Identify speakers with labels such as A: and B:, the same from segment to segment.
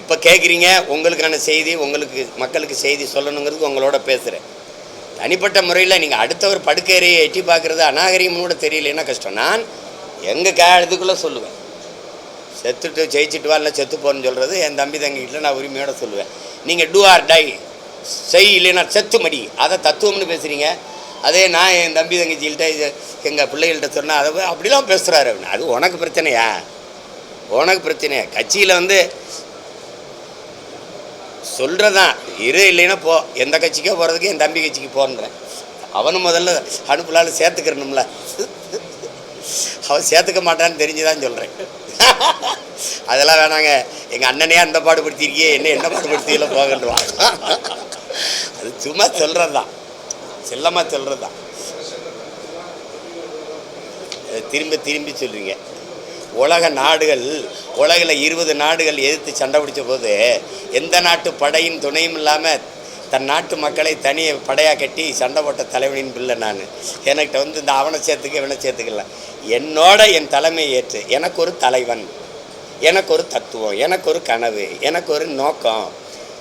A: இப்போ கேட்குறீங்க உங்களுக்கான செய்தி உங்களுக்கு மக்களுக்கு செய்தி சொல்லணுங்கிறது உங்களோட பேசுகிறேன் தனிப்பட்ட முறையில் நீங்கள் அடுத்தவர் படுக்கையறையை எட்டி பார்க்குறது அநாகரிகம்னு கூட தெரியலன்னா கஷ்டம்? நான் எங்கள் கே இதுக்குள்ளே சொல்லுவேன். செத்துட்டு ஜெயிச்சுட்டு வரல செத்து போன்னு சொல்கிறது என் தம்பி தங்கிட்ட நான் உரிமையோடு சொல்லுவேன். நீங்கள் டூ ஆர் டை செய் இல்லைன்னா செத்து மடி. அதை தத்துவம்னு பேசுகிறீங்க அதே நான் என் தம்பி தங்கச்சிகிட்ட இது எங்கள் பிள்ளைகள்கிட்ட சொன்னால் அதை அப்படிலாம் பேசுகிறாரு அப்படின்னு அது உனக்கு பிரச்சனையா? உனக்கு பிரச்சனையா? கட்சியில் வந்து சொல்கிறதான் இரு இல்லைன்னா போ. எந்த கட்சிக்கோ போகிறதுக்கு என் தம்பி கட்சிக்கு போன்றேன் அவனும் முதல்ல அனுப்பலால் சேர்த்துக்கிறணும்ல. அவன் சேர்த்துக்க மாட்டான்னு தெரிஞ்சுதான் சொல்கிறேன் அதெல்லாம் வேணாங்க. எங்கள் அண்ணனே அந்த பாடுபடுத்திருக்கியே என்ன என்ன பாடுபடுத்தியில போகன்றுவான் அது சும்மா சொல்கிறது தான் செல்லமாக சொல்கிறது தான் திரும்ப திரும்பி சொல்கிறீங்க உலக நாடுகள் உலகில் இருபது நாடுகள் எதிர்த்து சண்டை பிடிச்ச போது எந்த நாட்டு படையின் துணையும் இல்லாமல் தன் நாட்டு மக்களை தனியை படையாக கட்டி சண்டை போட்ட தலைவனின் பிள்ளை நான். என்கிட்ட வந்து இந்த அவனை சேர்த்துக்க இவனை சேர்த்துக்கலாம் என்னோட என் தலைமை ஏற்று எனக்கு ஒரு தலைவன் எனக்கு ஒரு தத்துவம் எனக்கு ஒரு கனவு எனக்கு ஒரு நோக்கம்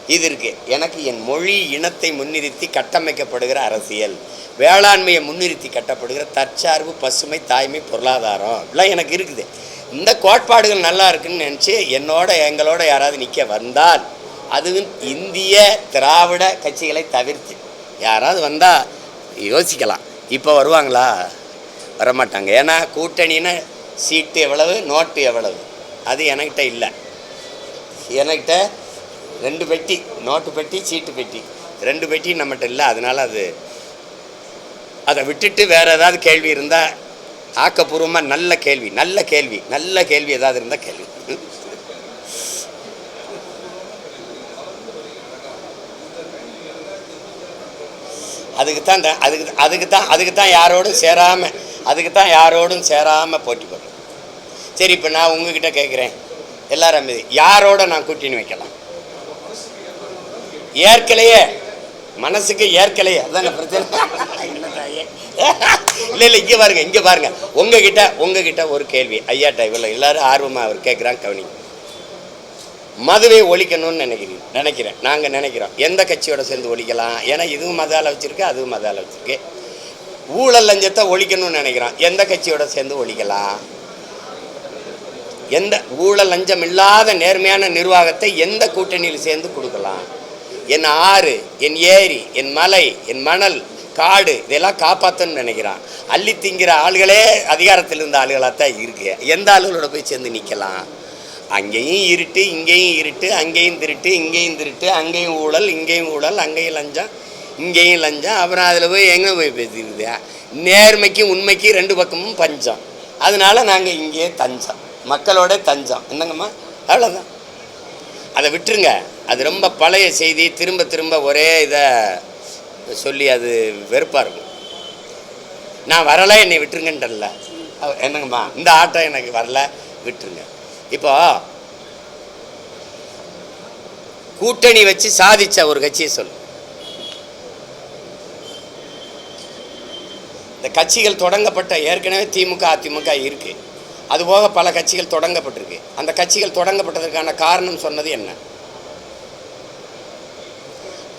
A: இது இருக்குது எனக்கு என் மொழி இனத்தை முன்னிறுத்தி கட்டமைக்கப்படுகிற அரசியல் வேளாண்மையை முன்னிறுத்தி கட்டப்படுகிற தற்சார்பு பசுமை தாய்மை பொருளாதாரம் இதெல்லாம் எனக்கு இருக்குது. இந்த கோட்பாடுகள் நல்லா இருக்குன்னு நினச்சி என்னோட எங்களோட யாராவது நிற்க வந்தால் அதுவும் இந்திய திராவிட கட்சிகளை தவிர்த்து. யாராவது வந்தால் யோசிக்கலாம். இப்போ வருவாங்களா? வரமாட்டாங்க. ஏன்னா கூட்டணின்னு சீட்டு எவ்வளவு நோட்டு எவ்வளவு? அது என்கிட்ட இல்லை. என்கிட்ட ரெண்டு பெட்டி நோட்டு பெட்டி சீட்டு பெட்டி. ரெண்டு பெட்டி நம்மகிட்ட இல்லை. அதனால் அது அதை விட்டுட்டு வேறு ஏதாவது கேள்வி இருந்தால் ஆக்கப்பூர்வமாக நல்ல கேள்வி நல்ல கேள்வி நல்ல கேள்வி ஏதாவது இருந்தால் கேள்வி அதுக்கு தான் இந்த- அதுக்கு அதுக்கு தான் அதுக்கு தான் யாரோடும் சேராமல் அதுக்கு தான் யாரோடும் சேராமல் போட்டி போடுறேன் சரி இப்போ நான் உங்ககிட்ட கேட்குறேன் எல்லாரும் யாரோட நான் கூட்டின்னு வைக்கலாம்? ஏற்கலையே. மனசுக்கு ஏற்கலையே. அதான பிரச்சனை? என்ன தாயே? இல்லை இல்லை இங்கே பாருங்க இங்கே பாருங்க. உங்ககிட்ட உங்ககிட்ட ஒரு கேள்வி. ஐயா இவ்வளோ எல்லாரும் ஆர்வமாக அவர் கேட்குறாங்க கவனி. மதுவை ஒழிக்கணும்னு நினைக்கிறீங்க நினைக்கிறேன். நாங்கள் நினைக்கிறோம். எந்த கட்சியோட சேர்ந்து ஒழிக்கலாம்? ஏன்னா இதுவும் மதால வச்சுருக்கு அதுவும் மதால வச்சுருக்கு. ஊழல் லஞ்சத்தை ஒழிக்கணும்னு நினைக்கிறோம். எந்த கட்சியோட சேர்ந்து ஒழிக்கலாம்? எந்த ஊழல் லஞ்சம் இல்லாத நேர்மையான நிர்வாகத்தை எந்த கூட்டணியில் சேர்ந்து கொடுக்கலாம்? என் ஆறு என் ஏரி என் மலை என் மணல் காடு இதெல்லாம் காப்பாற்றணும்னு நினைக்கிறான். அள்ளி திங்கிற ஆளுகளே அதிகாரத்தில் இருந்த ஆளுகளாக தான் இருக்கு. எந்த ஆளுகளோட போய் சேர்ந்து நிற்கலாம்? அங்கேயும் இருட்டு இங்கேயும் இருட்டு அங்கேயும் திருட்டு இங்கேயும் திருட்டு அங்கேயும் ஊழல் இங்கேயும் ஊழல் அங்கேயும் லஞ்சம் இங்கேயும் லஞ்சம். அப்புறம் அதில் போய் எங்கே போய் பேசிடுது நேர்மைக்கும் உண்மைக்கும் ரெண்டு பக்கமும் பஞ்சம். அதனால நாங்கள் இங்கேயே தஞ்சம். மக்களோட தஞ்சம். என்னங்கம்மா? அவ்வளோதான் அதை விட்டுருங்க. அது ரொம்ப பழைய செய்தி. திரும்ப திரும்ப ஒரே இதை சொல்லி அது வெறுப்பாக இருக்கும் நான் வரலை என்னை விட்டுருங்கன்றல என்னங்கம்மா இந்த ஆட்டம் எனக்கு வரல விட்டுருங்க. இப்போ கூட்டணி வச்சு சாதிச்ச ஒரு கட்சியை சொல்லு. இந்த கட்சிகள் தொடங்கப்பட்ட ஏற்கனவே திமுக அதிமுக இருக்கு. அதுபோக பல கட்சிகள் தொடங்கப்பட்டிருக்கு. அந்த கட்சிகள் தொடங்கப்பட்டதற்கான காரணம் சொன்னது என்ன?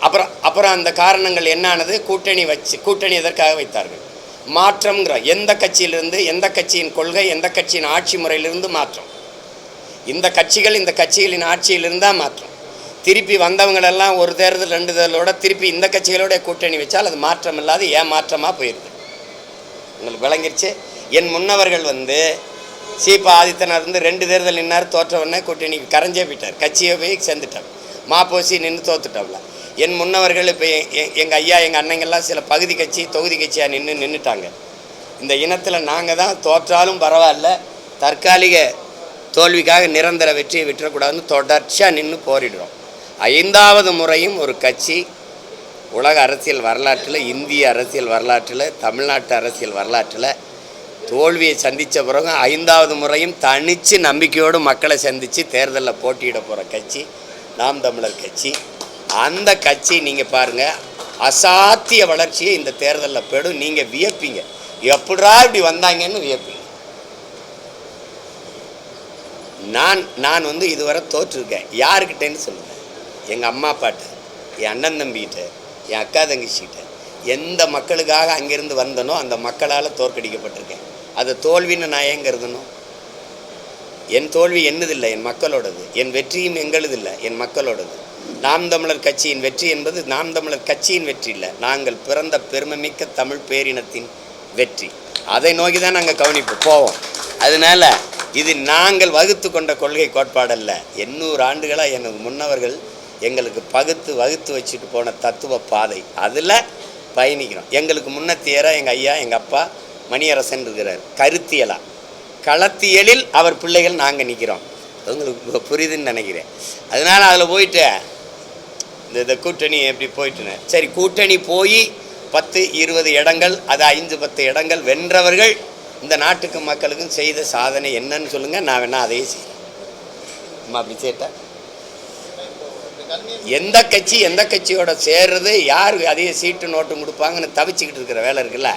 A: அப்புறம் அப்புறம் அந்த காரணங்கள் என்னானது? கூட்டணி வச்சு கூட்டணி எதற்காக வைத்தார்கள்? மாற்றம்ங்கிற எந்த கட்சியிலிருந்து எந்த கட்சியின் கொள்கை எந்த கட்சியின் ஆட்சி முறையிலிருந்து மாற்றம். இந்த கட்சிகள் இந்த கட்சிகளின் ஆட்சியிலிருந்து தான் மாற்றம். திருப்பி வந்தவங்களெல்லாம் ஒரு தேர்தல் ரெண்டு தேர்தலோட திருப்பி இந்த கட்சிகளோட கூட்டணி வச்சால் அது மாற்றம் இல்லாத ஏமாற்றமாக போயிடுது உங்களுக்கு விளங்கிருச்சு? என் முன்னவர்கள் வந்து சீபா ஆதித்தனார் இருந்து ரெண்டு தேர்தல் நின்னார் தோற்றவுடனே கூட்டணி கரைஞ்சே போயிட்டார். கட்சியை போய் சேர்ந்துட்டார். மாப்போசி நின்று தோத்துட்டாப்ல என் முன்னவர்கள் இப்போ எங்கள் ஐயா எங்கள் அண்ணங்கள்லாம் சில பகுதி கட்சி தொகுதி கட்சியாக நின்று நின்றுட்டாங்க இந்த இனத்தில் நாங்கள் தான் தோற்றாலும் பரவாயில்ல தற்காலிக தோல்விக்காக நிரந்தர வெற்றியை விட்டுறக்கூடாதுன்னு தொடர்ச்சியாக நின்று போரிடுறோம். ஐந்தாவது முறையும் ஒரு கட்சி உலக அரசியல் வரலாற்றில் இந்திய அரசியல் வரலாற்றில் தமிழ்நாட்டு அரசியல் வரலாற்றில் தோல்வியை சந்தித்த பிறகு ஐந்தாவது முறையும் தனித்து நம்பிக்கையோடு மக்களை சந்தித்து தேர்தலில் போட்டியிட போகிற கட்சி நாம் தமிழர் கட்சி. அந்த கட்சி நீங்கள் பாருங்கள் அசாத்திய வளர்ச்சியை இந்த தேர்தலில் போயிடும் நீங்கள் வியப்பீங்க. எப்படா இப்படி வந்தாங்கன்னு வியப்பீங்க. நான் நான் வந்து இதுவரை தோற்றுருக்கேன். யாருக்கிட்டேன்னு சொல்லுங்கள் எங்கள் அம்மா அப்பாட்ட என் அண்ணன் தம்பிகிட்ட என் அக்கா தங்கச்சிக்கிட்ட எந்த மக்களுக்காக அங்கேருந்து வந்தனோ அந்த மக்களால் தோற்கடிக்கப்பட்டிருக்கேன். அது தோல்வின்னு நான் ஏங்கிறதுனோ என் தோல்வி என்னதில்லை? என் மக்களோடது. என் வெற்றியும் எங்களுதில்லை. என் மக்களோடது. நாம் தமிழர் கட்சியின் வெற்றி என்பது நாம் தமிழர் கட்சியின் வெற்றி இல்லை. நாங்கள் பிறந்த பெருமைமிக்க தமிழ் பேரினத்தின் வெற்றி. அதை நோக்கி தான் நாங்கள் கவனிப்பு. போவோம். அதனால இது நாங்கள் வகுத்து கொண்ட கொள்கை கோட்பாடல்ல எண்ணூறு ஆண்டுகளாக எனது முன்னவர்கள் எங்களுக்கு பகுத்து வகுத்து வச்சுட்டு போன தத்துவ பாதை. அதில் பயணிக்கிறோம். எங்களுக்கு முன்னத்தியரா எங்கள் ஐயா எங்கள் அப்பா மணியரசன் இருக்கிறார். கருத்தியலா. களத்தியலில் அவர் பிள்ளைகள் நாங்கள் நிற்கிறோம் உங்களுக்கு புரியுதுன்னு நினைக்கிறேன். அதனால் அதில் போயிட்டு இந்த இந்த கூட்டணி எப்படி போயிட்டுன்னு. சரி கூட்டணி போய் பத்து இருபது இடங்கள் அது ஐந்து பத்து இடங்கள் வென்றவர்கள் இந்த நாட்டுக்கு மக்களுக்கும் செய்த சாதனை என்னன்னு சொல்லுங்கள் நான் வேணா அதையே செய்கிறேன் அம்மா அப்படி சேட்டா எந்த கட்சி எந்த கட்சியோட சேர்றது யார் அதிக சீட்டு நோட்டு கொடுப்பாங்கன்னு தவிச்சுக்கிட்டு இருக்கிற வேலை இருக்குல்ல?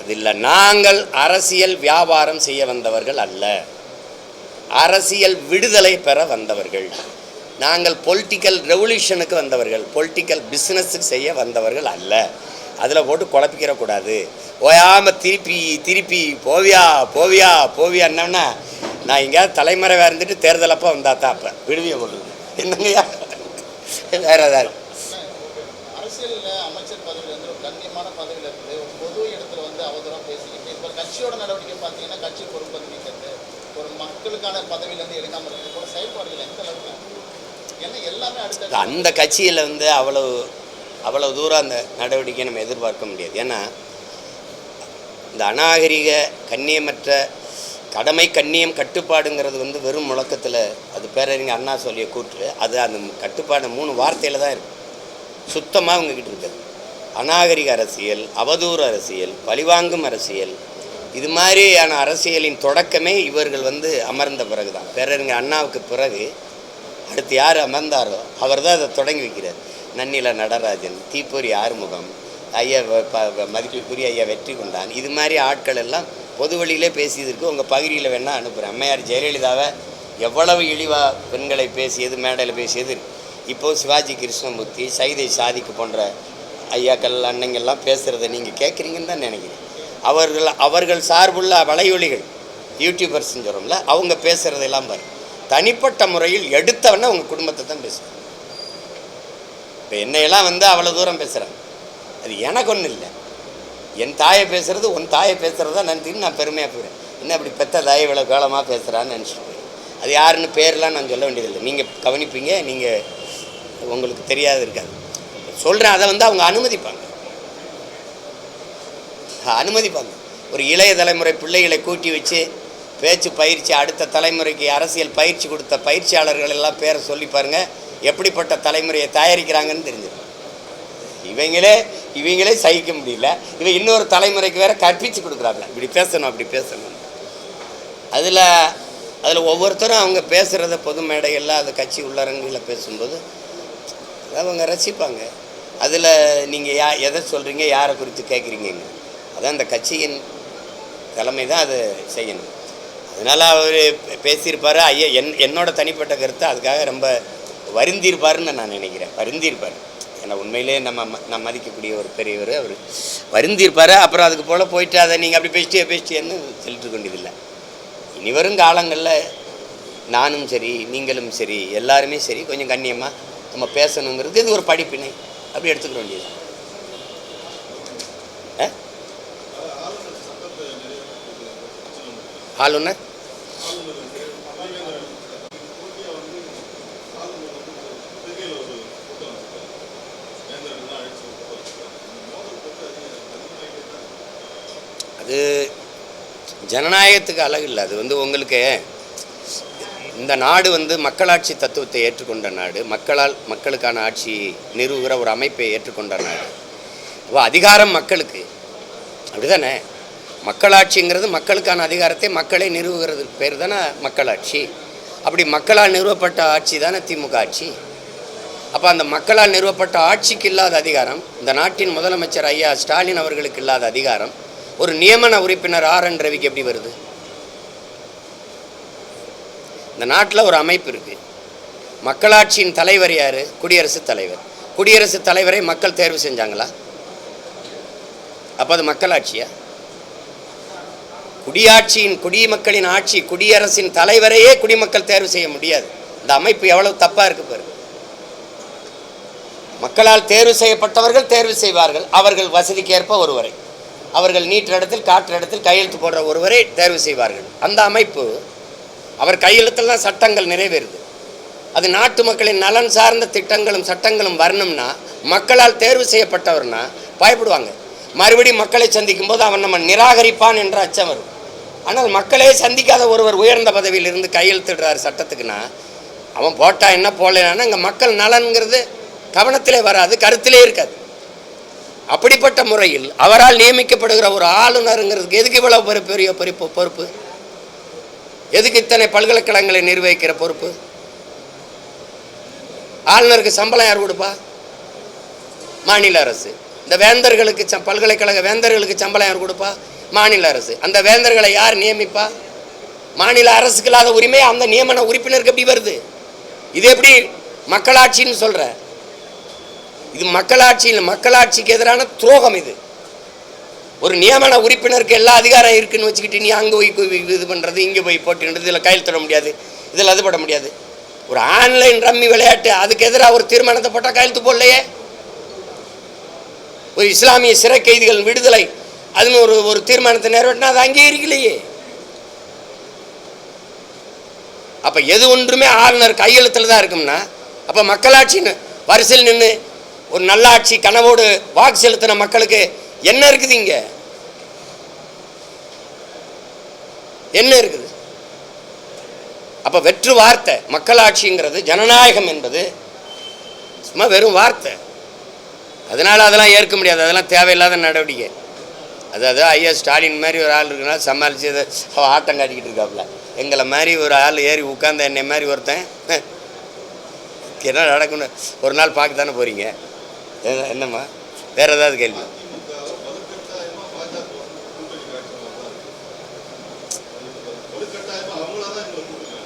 A: அது இல்லை. நாங்கள் அரசியல் வியாபாரம் செய்ய வந்தவர்கள் அல்ல. அரசியல் விடுதலை பெற வந்தவர்கள். நாங்கள் பொலிட்டிக்கல் ரெவல்யூஷனுக்கு வந்தவர்கள் பொலிட்டிக்கல் பிஸ்னஸுக்கு செய்ய வந்தவர்கள் அல்ல. அதில் போட்டு குழப்பிக்கிற கூடாது. ஓயாமல் திருப்பி திருப்பி போவியா போவியா போவியான்னா நான் எங்கேயாவது தலைமறைவாக இருந்துட்டு தேர்தலப்போ வந்தா தான் அப்போ. விடுவிய போடுது என்னங்கய்யா? வேற ஏதாவது
B: மக்களுக்கான பதவியில இருந்து எடுக்காம இருக்கிறது. கூட செயல்பாடுகள் எந்த அளவுக்கு
A: அந்த கட்சியில் வந்து அவ்வளவு அவ்வளவு தூரம் அந்த நடவடிக்கையை நம்ம எதிர்பார்க்க முடியாது. ஏன்னா இந்த அநாகரிக கண்ணியமற்ற கடமை கண்ணியம் கட்டுப்பாடுங்கிறது வந்து வெறும் முழக்கத்தில் அது பேரறிஞர் அண்ணா சொல்லிய கூற்று அது அந்த கட்டுப்பாடு மூணு வார்த்தையில் தான் இருக்கு. சுத்தமாக உங்ககிட்ட இருக்குது அநாகரிக அரசியல் அவதூறு அரசியல் பழிவாங்கும் அரசியல் இது மாதிரியான அரசியலின் தொடக்கமே இவர்கள் வந்து அமர்ந்த பிறகு தான் பேரறிஞர் அண்ணாவுக்கு பிறகு அடுத்து யார் அமர்ந்தாரோ அவர் தான் அதை தொடங்கி வைக்கிறார். நன்னில நடராஜன் தீப்பொறி ஆறுமுகம் ஐயா ப- மதிப்பிற்குரிய ஐயா வெற்றி கொண்டான் இது மாதிரி ஆட்கள் எல்லாம் பொது வழியிலே பேசியதற்கு உங்கள் பகுதியில் வேணால் அனுப்புகிறேன் அம்மையார் ஜெயலலிதாவை எவ்வளவு இழிவாக பெண்களை பேசியது மேடையில் பேசியது இப்போது சிவாஜி கிருஷ்ணமூர்த்தி சைதை சாதிக்கு போன்ற ஐயாக்கள் அன்னைங்கள்லாம் பேசுகிறத நீங்கள் கேட்குறீங்கன்னு தான் நினைக்கிறேன். அவர்கள் அவர்கள் சார்புள்ள வலையொலிகள் யூடியூபர்ஸ்ன்னு சொல்கிறோம்ல அவங்க பேசுகிறதெல்லாம் பாருங்கள் தனிப்பட்ட முறையில் எடுத்தவொடனே உங்கள் குடும்பத்தை தான் பேசுவேன் இப்போ என்னையெல்லாம் வந்து அவ்வளோ தூரம் பேசுகிறாங்க அது எனக்கு ஒன்றும் இல்லை. என் தாயை பேசுகிறது உன் தாயை பேசுகிறதா நினைச்சின்னு நான் பெருமையாக போயிடுறேன். என்ன அப்படி பெத்த தாய் இவ்வளோ காலமாக பேசுகிறான்னு நினச்சிட்டு அது யாருன்னு பேர்லாம் நான் சொல்ல வேண்டியதில்லை. நீங்கள் கவனிப்பீங்க நீங்கள் உங்களுக்கு தெரியாது இருக்காது. சொல்கிறேன் அதை வந்து அவங்க அனுமதிப்பாங்க. அனுமதிப்பாங்க. ஒரு இளைய தலைமுறை பிள்ளைகளை கூட்டி வச்சு பேச்சு பயிற்சி அடுத்த தலைமுறைக்கு அரசியல் பயிற்சி கொடுத்த பயிற்சியாளர்கள் எல்லாம் பேரை சொல்லி பாருங்கள் எப்படிப்பட்ட தலைமுறையை தயாரிக்கிறாங்கன்னு தெரிஞ்சிடும் இவங்களே இவங்களே சகிக்க முடியல. இவன் இன்னொரு தலைமுறைக்கு வேற கற்பிச்சு கொடுக்குறாங்க இப்படி பேசணும் அப்படி பேசணும். அதில் அதில் ஒவ்வொருத்தரும் அவங்க பேசுகிறத பொது மேடைகளில் அது கட்சி உள்ளரங்குகளில் பேசும்போது அவங்க ரசிப்பாங்க. அதில் நீங்கள் யா எதை சொல்கிறீங்க யாரை குறித்து கேட்குறீங்க அதான் அந்த கட்சியின் தலைமை தான் அதை செய்யணும். அதனால் அவர் பேசியிருப்பார். ஐயா என் என்னோட தனிப்பட்ட கருத்தை அதுக்காக ரொம்ப வருந்திருப்பாருன்னு நான் நினைக்கிறேன். வருந்திருப்பார் ஏன்னா உண்மையிலே நம்ம ம- நான் மதிக்கக்கூடிய ஒரு பெரியவர். அவர் வருந்திருப்பார் அப்புறம் அதுக்கு போல் போயிட்டு அதை நீங்கள் அப்படி பேசிட்டே பேசிட்டேன்னு சொல்லிட்டு கொண்டதில்லை இனி வரும் காலங்களில் நானும் சரி நீங்களும் சரி எல்லாருமே சரி கொஞ்சம் கண்ணியமாக நம்ம பேசணுங்கிறது இது ஒரு படிப்பினை. அப்படி எடுத்துக்க வேண்டியது ஆ? ஆளுநர் அது ஜனநாயகத்துக்கு அழகு இல்லை. அது வந்து உங்களுக்கு இந்த நாடு வந்து மக்களாட்சி தத்துவத்தை ஏற்றுக்கொண்ட நாடு. மக்களால் மக்களுக்கான ஆட்சி நிறுவுகிற ஒரு அமைப்பை ஏற்றுக்கொண்ட நாடு. அப்போ அதிகாரம் மக்களுக்கு. அப்படிதானே? மக்களாட்சிங்கிறது மக்களுக்கான அதிகாரத்தை மக்களை நிறுவுகிறது பேர் தானே மக்களாட்சி. அப்படி மக்களால் நிறுவப்பட்ட ஆட்சி தானே திமுக ஆட்சி. அப்போ அந்த மக்களால் நிறுவப்பட்ட ஆட்சிக்கு இல்லாத அதிகாரம் இந்த நாட்டின் முதலமைச்சர் ஐயா ஸ்டாலின் அவர்களுக்கு இல்லாத அதிகாரம் ஒரு நியமன உறுப்பினர் ஆர் என் ரவிக்கு எப்படி வருது? இந்த நாட்டில் ஒரு அமைப்பு இருக்குது மக்களாட்சியின் தலைவர் யார்? குடியரசுத் தலைவர். குடியரசுத் தலைவரை மக்கள் தேர்வு செஞ்சாங்களா? அப்போ அது மக்களாட்சியா? குடியாட்சியின் குடிமக்களின் ஆட்சி குடியரசின் தலைவரையே குடிமக்கள் தேர்வு செய்ய முடியாது. இந்த அமைப்பு எவ்வளவு தப்பாக இருக்கு பாரு மக்களால் தேர்வு செய்யப்பட்டவர்கள் தேர்வு செய்வார்கள். அவர்கள் வசதிக்கேற்ப ஒருவரை. அவர்கள் நீட்டுற இடத்தில் காற்று இடத்தில் கையெழுத்து போடுற ஒருவரை தேர்வு செய்வார்கள். அந்த அமைப்பு அவர் கையெழுத்தில் தான் சட்டங்கள் நிறைவேறுது. அது நாட்டு மக்களின் நலன் சார்ந்த திட்டங்களும் சட்டங்களும் வரணும்னா மக்களால் தேர்வு செய்யப்பட்டவர்னா பயப்படுவாங்க. மறுபடியும் மக்களை சந்திக்கும் போது அவன் நம்ம நிராகரிப்பான் என்ற அச்சம் வரும். ஆனால் மக்களே சந்திக்காத ஒருவர் உயர்ந்த பதவியில் இருந்து கையெழுத்திடுறார் சட்டத்துக்குன்னா அவன் போட்டா என்ன போடலன்னா இங்கே மக்கள் நலன்கிறது கவனத்திலே வராது கருத்திலே இருக்காது. அப்படிப்பட்ட முறையில் அவரால் நியமிக்கப்படுகிற ஒரு ஆளுநருங்கிறதுக்கு எதுக்கு இவ்வளவு பெரிய பெரிய பொறுப்பு பொறுப்பு? எதுக்கு இத்தனை பல்கலைக்கழகங்களை நிர்வகிக்கிற பொறுப்பு? ஆளுநருக்கு சம்பளம் யார் கொடுப்பா? மாநில அரசு. இந்த வேந்தர்களுக்கு பல்கலைக்கழக வேந்தர்களுக்கு சம்பளம் யார் கொடுப்பா? மாநில அரசு. அந்த வேந்தர்களை யார் நியமிப்பா? மாநில அரசுக்கு இல்லாத உரிமை அந்த நியமன உறுப்பினருக்கு எப்படி வருது? இது எப்படி மக்களாட்சின்னு சொல்ற? இது மக்களாட்சியில் மக்களாட்சிக்கு எதிரான துரோகம் இது. ஒரு நியமன உறுப்பினருக்கு எல்லா அதிகாரம் இருக்குன்னு வச்சுக்கிட்டு நீ அங்கே போய் இது பண்ணுறது இங்கே போய் போட்டுன்றது இதில் கையெழுத்திட முடியாது இதில் அது பட முடியாது. ஒரு ஆன்லைன் ரம்மி விளையாட்டு அதுக்கு எதிராக ஒரு தீர்மானத்தை போட்டால் கையெழுத்து போடலையே? ஒரு இஸ்லாமிய சிறை கைதிகள் விடுதலை அதுன்னு ஒரு ஒரு தீர்மானத்தை நிறைவேற்றினா அது அங்கீகரிக்கலையே அப்போ எது ஒன்றுமே ஆளுநர் கையெழுத்தில் தான் இருக்கும்னா அப்போ மக்களாட்சின்னு வரிசையில் நின்று ஒரு நல்லாட்சி கனவோடு வாக்கு செலுத்தின மக்களுக்கு என்ன இருக்குது இங்க? என்ன இருக்குது? அப்ப வெற்று வார்த்தை மக்களாட்சிங்கிறது ஜனநாயகம் என்பது சும்மா வெறும் வார்த்தை. அதனால அதெல்லாம் ஏற்க முடியாது அதெல்லாம் தேவையில்லாத நடவடிக்கை. அதாவது ஐயா ஸ்டாலின் மாதிரி ஒரு ஆள் இருக்குன்னா சமாளித்து அதை ஆட்டம் காட்டிக்கிட்டு இருக்காப்புல. எங்களை மாதிரி ஒரு ஆள் ஏறி உட்காந்த என்னை மாதிரி ஒருத்தன் என்ன நடக்குன்னு ஒரு நாள் பார்க்க தானே போகிறீங்க என்னம்மா? வேற ஏதாவது கேள்வி?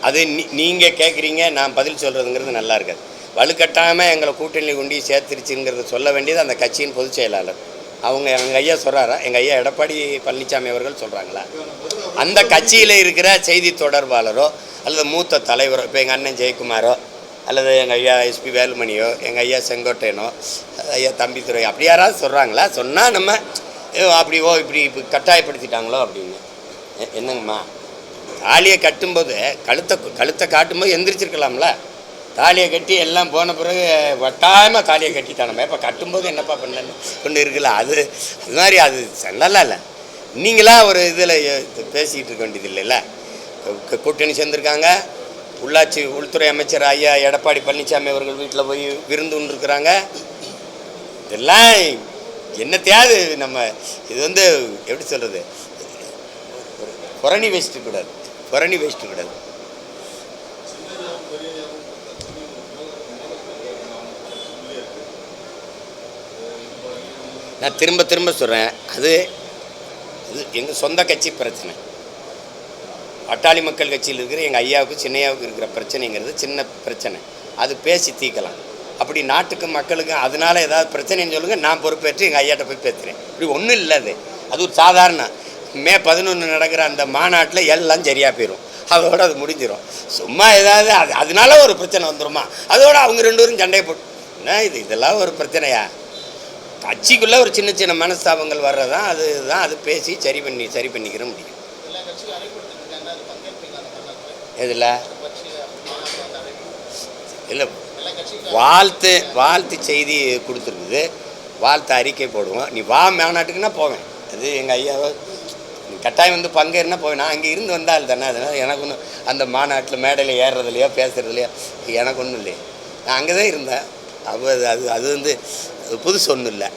A: அது நீ- நீங்கள் கேட்குறீங்க நான் பதில் சொல்கிறதுங்கிறது நல்லா இருக்காது. வலுக்கட்டாமல் எங்களை கூட்டணி கொண்டு சேர்த்துருச்சுங்கிறத சொல்ல வேண்டியது அந்த கட்சியின் பொதுச் செயலாளர். அவங்க எங்கள் ஐயா சொல்கிறாரா எங்கள் ஐயா எடப்பாடி பழனிசாமி அவர்கள் சொல்கிறாங்களா அந்த கட்சியில் இருக்கிற செய்தி தொடர்பாளரோ அல்லது மூத்த தலைவரோ இப்போ எங்கள் அண்ணன் ஜெயக்குமாரோ அல்லது எங்கள் ஐயா எஸ்பி வேலுமணியோ எங்கள் ஐயா செங்கோட்டையனோ ஐயா தம்பித்துறை அப்படி யாராவது சொல்கிறாங்களா சொன்னால் நம்ம "ஏ, அப்படி ஓ இப்படி இப்படி கட்டாயப்படுத்திட்டாங்களோ அப்படின்னு. என்னங்கம்மா? தாலியை கட்டும்போது கழுத்தை கழுத்தை காட்டும்போது எந்திரிச்சிருக்கலாம்ல? தாலியை கட்டி எல்லாம் போன பிறகு வட்டாயமாக தாலியை கட்டிட்டானமே இப்போ கட்டும்போது என்னப்பா பண்ணு கொண்டு இருக்குல்ல அது அது மாதிரி அது நல்லா இல்லை நீங்களா ஒரு இதில் பேசிக்கிட்டு இருக்க வேண்டியது இல்லைல்ல கூட்டணி சேர்ந்துருக்காங்க உள்ளாட்சி உள்துறை அமைச்சர் ஐயா எடப்பாடி பழனிசாமி அவர்கள் வீட்டில் போய் விருந்து இருக்கிறாங்க இதெல்லாம் என்னத்தையாவது நம்ம இது வந்து எப்படி சொல்கிறது புரணி வச்சுட்டு கூடாது புரணி வச்சுட்டு கூடாது நான் திரும்ப திரும்ப சொல்கிறேன் அது இது எங்கள் சொந்த கட்சி பிரச்சனை. பட்டாளி மக்கள் கட்சியில் இருக்கிற எங்கள் ஐயாவுக்கு சின்னையாவுக்கு இருக்கிற பிரச்சனைங்கிறது சின்ன பிரச்சனை. அது பேசி தீர்க்கலாம். அப்படி நாட்டுக்கு மக்களுக்கு அதனால ஏதாவது பிரச்சனைன்னு சொல்லுங்கள் நான் பொறுப்பேற்று எங்கள் ஐயாட்ட போய் பேசுகிறேன் இப்படி ஒன்றும் இல்லை அது. அது ஒரு சாதாரண மே பதினொன்று நடக்கிற அந்த மாநாட்டில் எல்லாம் சரியாக போயிடும் அதோட அது முடிஞ்சிடும் சும்மா ஏதாவது அது அதனால ஒரு பிரச்சனை வந்துருமா? அதோட அவங்க ரெண்டு பேரும் சண்டையை போட்டு என்ன இது? இதெல்லாம் ஒரு பிரச்சனையா? கட்சிக்குள்ளே ஒரு சின்ன சின்ன மனஸ்தாபங்கள் வர்றதான் அதுதான் அது பேசி சரி பண்ணி சரி பண்ணிக்கிற முடியும். இதில் இல்லை வாழ்த்து வாழ்த்து செய்தி கொடுத்துருக்குது. வாழ்த்து அறிக்கை போடுவோம். நீ வா மாநாட்டுக்குன்னா போவேன். அது எங்கள் ஐயாவை கட்டாயம் வந்து பங்கேறினா போவேன். நான் அங்கே இருந்து வந்தால் தானே அதனால் எனக்கு ஒன்றும் அந்த மாநாட்டில் மேடையில் ஏறுறதுலையோ பேசுகிறதுலையோ எனக்கு ஒன்றும் இல்லையே. நான் அங்கே தான் இருந்தேன். அப்போ அது அது அது வந்து புதுசு ஒன்றும் இல்லை.